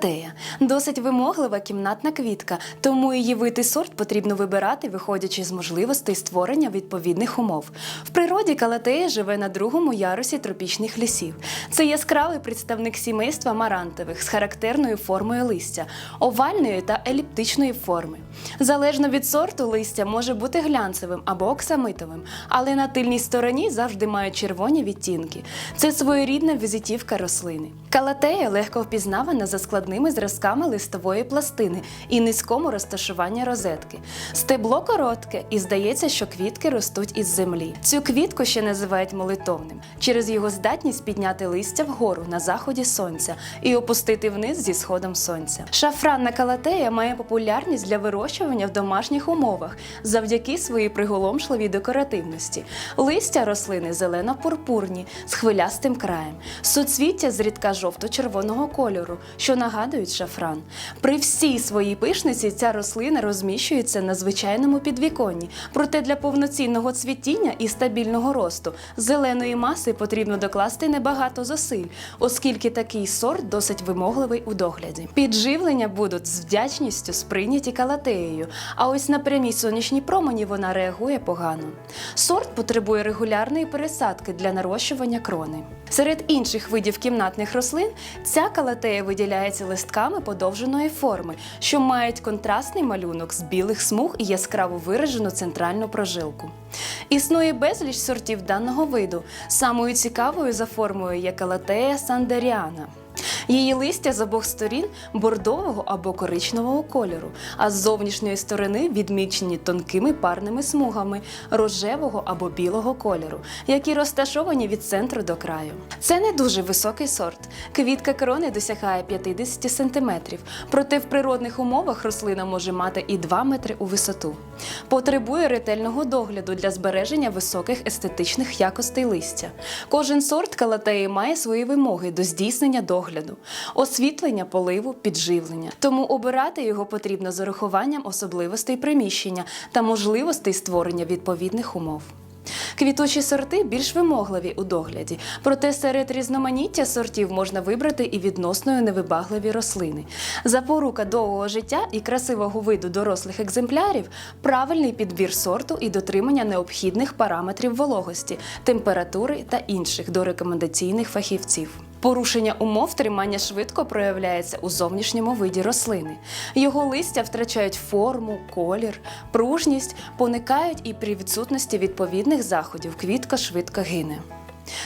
Калатея досить вимоглива кімнатна квітка, тому її і сорт потрібно вибирати, виходячи з можливостей створення відповідних умов. В природі калатея живе на другому ярусі тропічних лісів. Це яскравий представник сімейства марантових з характерною формою листя, овальної та еліптичної форми. Залежно від сорту, листя може бути глянцевим або оксамитовим, але на тильній стороні завжди мають червоні відтінки. Це своєрідна візитівка рослини. Калатея легко впізнавана за складними зразками листової пластини і низькому розташуванні розетки. Стебло коротке і здається, що квітки ростуть із землі. Цю квітку ще називають молитовним через його здатність підняти листя вгору на заході сонця і опустити вниз зі сходом сонця. Шафранна калатея має популярність для вирощування в домашніх умовах завдяки своїй приголомшливій декоративності. Листя рослини зелено-пурпурні з хвилястим краєм, суцвіття зрідка жовто-червоного кольору, що нагадують шафран. При всій своїй пишниці ця рослина розміщується на звичайному підвіконні. Проте для повноцінного цвітіння і стабільного росту зеленої маси потрібно докласти небагато зусиль, оскільки такий сорт досить вимогливий у догляді. Підживлення будуть з вдячністю сприйняті калатеєю, а ось на прямій сонячній промені вона реагує погано. Сорт потребує регулярної пересадки для нарощування крони. Серед інших видів кімнатних рослин ця калатея виділяється листками подовженої форми, що мають контрастний малюнок з білих смуг і яскраво виражену центральну прожилку. Існує безліч сортів даного виду. Самою цікавою за формою є калатея сандеріана. Її листя з обох сторін бордового або коричневого кольору, а з зовнішньої сторони відмічені тонкими парними смугами рожевого або білого кольору, які розташовані від центру до краю. Це не дуже високий сорт. Квітка крони досягає 50 см, проте в природних умовах рослина може мати і 2 метри у висоту. Потребує ретельного догляду для збереження високих естетичних якостей листя. Кожен сорт калатеї має свої вимоги до здійснення догляду, освітлення, поливу, підживлення. Тому обирати його потрібно з урахуванням особливостей приміщення та можливостей створення відповідних умов. Квітучі сорти більш вимогливі у догляді, проте серед різноманіття сортів можна вибрати і відносною невибагливі рослини. Запорука довгого життя і красивого виду дорослих екземплярів правильний підбір сорту і дотримання необхідних параметрів вологості, температури та інших до рекомендаційних фахівців. Порушення умов тримання швидко проявляється у зовнішньому виді рослини. Його листя втрачають форму, колір, пружність, поникають і при відсутності відповідних заходів квітка швидко гине.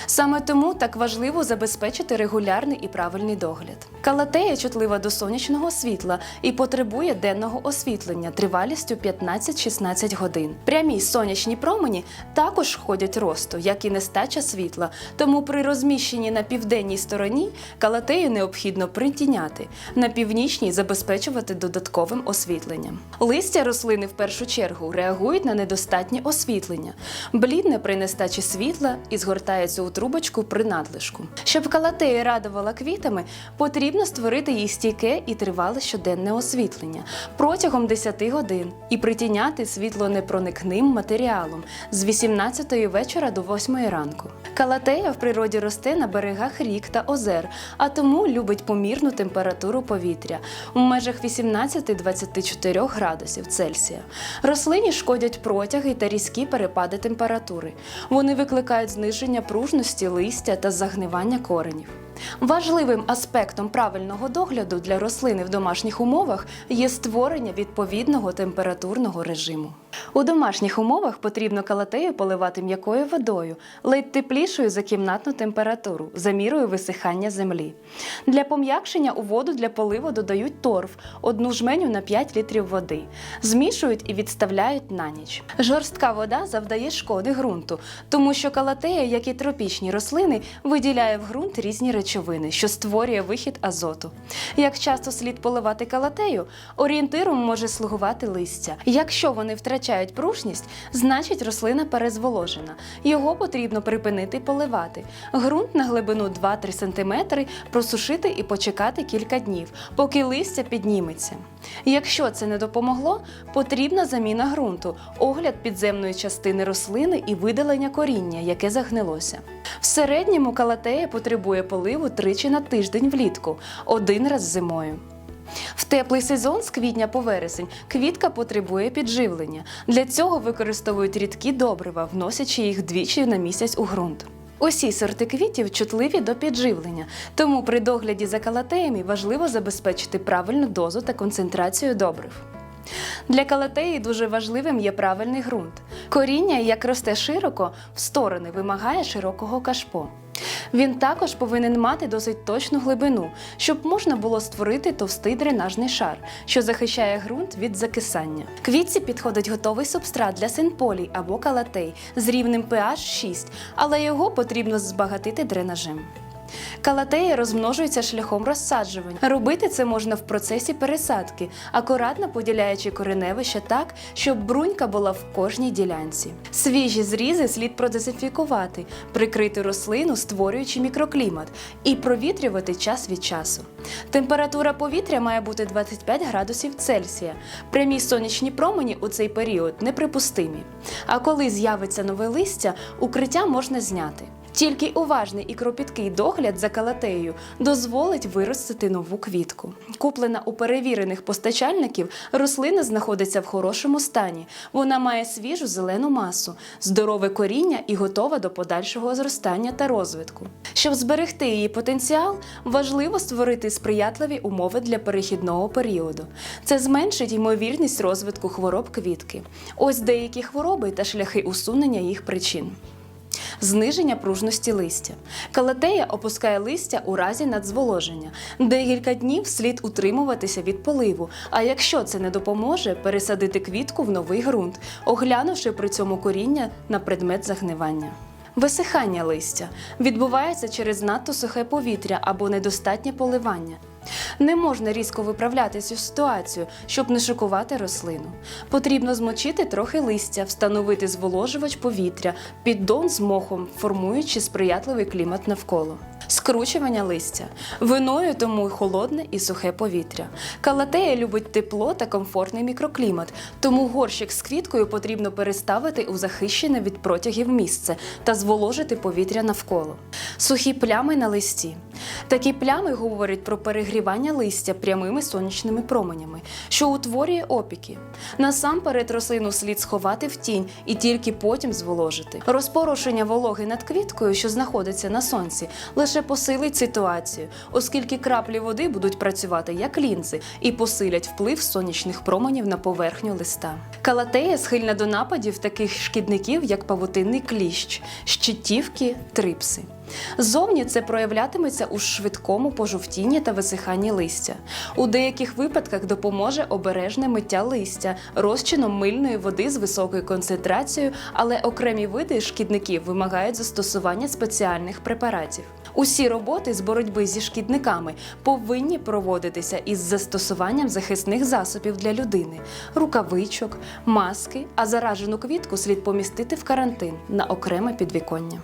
Саме тому так важливо забезпечити регулярний і правильний догляд. Калатея чутлива до сонячного світла і потребує денного освітлення тривалістю 15-16 годин. Прямі сонячні промені також входять росту, як і нестача світла. Тому при розміщенні на південній стороні калатею необхідно притіняти, на північній забезпечувати додатковим освітленням. Листя рослини в першу чергу реагують на недостатнє освітлення, блідне при нестачі світла і згортається у трубочку при надлишку. Щоб калатея радувала квітами, потрібно створити їй стійке і тривале щоденне освітлення протягом 10 годин і притіняти світло непроникним матеріалом з 18 вечора до 8 ранку. Калатея в природі росте на берегах рік та озер, а тому любить помірну температуру повітря у межах 18-24 градусів Цельсія. Рослині шкодять протяги та різкі перепади температури. Вони викликають зниження пружності листя та загнивання коренів. Важливим аспектом правильного догляду для рослини в домашніх умовах є створення відповідного температурного режиму. У домашніх умовах потрібно калатею поливати м'якою водою, ледь теплішою за кімнатну температуру, за мірою висихання землі. Для пом'якшення у воду для поливу додають торф, одну жменю на 5 літрів води, змішують і відставляють на ніч. Жорстка вода завдає шкоди ґрунту, тому що калатея, як і тропічні рослини, виділяє в ґрунт різні речовини, що створює вихід азоту. Як часто слід поливати калатею, орієнтиром може слугувати листя. Якщо вони втрачають втрачають пружність, значить рослина перезволожена. Його потрібно припинити поливати. Ґрунт на глибину 2-3 см просушити і почекати кілька днів, поки листя підніметься. Якщо це не допомогло, потрібна заміна ґрунту, огляд підземної частини рослини і видалення коріння, яке загнилося. В середньому калатея потребує поливу тричі на тиждень влітку, один раз зимою. В теплий сезон з квітня по вересень квітка потребує підживлення. Для цього використовують рідкі добрива, вносячи їх двічі на місяць у ґрунт. Усі сорти квітів чутливі до підживлення, тому при догляді за калатеями важливо забезпечити правильну дозу та концентрацію добрив. Для калатеї дуже важливим є правильний ґрунт. Коріння, як росте широко, в сторони вимагає широкого кашпо. Він також повинен мати досить точну глибину, щоб можна було створити товстий дренажний шар, що захищає ґрунт від закисання. Квітці підходить готовий субстрат для синполій або калатей з рівнем pH 6, але його потрібно збагатити дренажем. Калатеї розмножуються шляхом розсаджування. Робити це можна в процесі пересадки, акуратно поділяючи кореневище так, щоб брунька була в кожній ділянці. Свіжі зрізи слід продезінфікувати, прикрити рослину, створюючи мікроклімат, і провітрювати час від часу. Температура повітря має бути 25 градусів Цельсія. Прямі сонячні промені у цей період неприпустимі. А коли з'явиться нове листя, укриття можна зняти. Тільки уважний і кропіткий догляд за калатеєю дозволить виростити нову квітку. Куплена у перевірених постачальників, рослина знаходиться в хорошому стані. Вона має свіжу зелену масу, здорове коріння і готова до подальшого зростання та розвитку. Щоб зберегти її потенціал, важливо створити сприятливі умови для перехідного періоду. Це зменшить ймовірність розвитку хвороб квітки. Ось деякі хвороби та шляхи усунення їх причин. Зниження пружності листя. Калатея опускає листя у разі надзволоження. Декілька днів слід утримуватися від поливу. А якщо це не допоможе, пересадити квітку в новий ґрунт, оглянувши при цьому коріння на предмет загнивання. Висихання листя відбувається через надто сухе повітря або недостатнє поливання. Не можна різко виправляти цю ситуацію, щоб не шокувати рослину. Потрібно змочити трохи листя, встановити зволожувач повітря, піддон з мохом, формуючи сприятливий клімат навколо. Скручування листя. Виною тому й холодне і сухе повітря. Калатея любить тепло та комфортний мікроклімат, тому горщик з квіткою потрібно переставити у захищене від протягів місце та зволожити повітря навколо. Сухі плями на листі. Такі плями говорять про перегрівання листя прямими сонячними променями, що утворює опіки. Насамперед рослину слід сховати в тінь і тільки потім зволожити. Розпорошення вологи над квіткою, що знаходиться на сонці, лише посилить ситуацію, оскільки краплі води будуть працювати як лінзи і посилять вплив сонячних променів на поверхню листа. Калатея схильна до нападів таких шкідників, як павутинний кліщ, щитівки, трипси. Зовні це проявлятиметься у швидкому пожовтінні та висиханні листя. У деяких випадках допоможе обережне миття листя розчином мильної води з високою концентрацією, але окремі види шкідників вимагають застосування спеціальних препаратів. Усі роботи з боротьби зі шкідниками повинні проводитися із застосуванням захисних засобів для людини, рукавичок, маски, а заражену квітку слід помістити в карантин на окреме підвіконня.